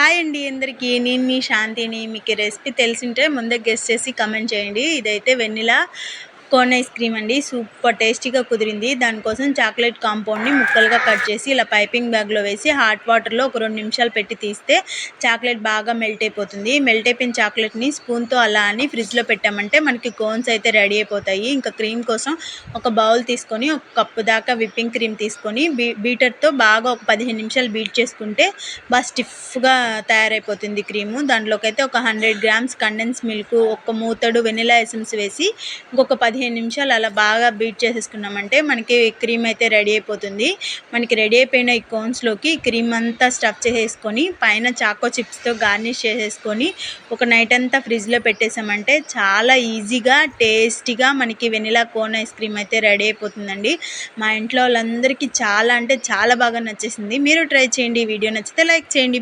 Hi అండి అందరికీ. నేను మీ శాంతిని మీకు రెసిపీ తెలిసింటే ముందే గెస్ట్ చేసి కమెంట్ చేయండి. ఇదైతే వెన్నెల కోన్ ఐస్ క్రీమ్ అండి. సూపర్ టేస్టీగా కుదిరింది. దానికోసం చాక్లెట్ కాంపౌండ్ని ముక్కలుగా కట్ చేసి ఇలా పైపింగ్ బ్యాగ్లో వేసి హాట్ వాటర్లో ఒక రెండు నిమిషాలు పెట్టి తీస్తే చాక్లెట్ బాగా మెల్ట్ అయిపోతుంది. మెల్ట్ అయిపోయిన చాక్లెట్ని స్పూన్తో అలా అని ఫ్రిడ్జ్లో పెట్టామంటే మనకి కోన్స్ అయితే రెడీ అయిపోతాయి. ఇంకా క్రీమ్ కోసం ఒక బౌల్ తీసుకొని ఒక కప్పు దాకా విప్పింగ్ క్రీమ్ తీసుకొని బీ బీటర్తో బాగా ఒక పదిహేను నిమిషాలు బీట్ చేసుకుంటే బాగా స్టిఫ్గా తయారైపోతుంది క్రీము. దాంట్లోకి అయితే ఒక హండ్రెడ్ గ్రామ్స్ కండెన్స్ మిల్క్ ఒక మూతడు వెనిలా ఎసెన్స్ వేసి ఇంకొక పదిహేను నిమిషాలు అలా బాగా బీట్ చేసేసుకున్నామంటే మనకి క్రీమ్ అయితే రెడీ అయిపోతుంది. మనకి రెడీ అయిపోయిన ఈ కోన్స్లోకి క్రీమ్ అంతా స్టఫ్ చేసేసుకొని పైన చాకో చిప్స్తో గార్నిష్ చేసేసుకొని ఒక నైట్ అంతా ఫ్రిడ్జ్లో పెట్టేసామంటే చాలా ఈజీగా టేస్టీగా మనకి వెనిలా కోన్ ఐస్ క్రీమ్ అయితే రెడీ అయిపోతుందండి. మా ఇంట్లో వాళ్ళందరికీ చాలా అంటే చాలా బాగా నచ్చేసింది. మీరు ట్రై చేయండి వీడియో నచ్చితే లైక్ చేయండి.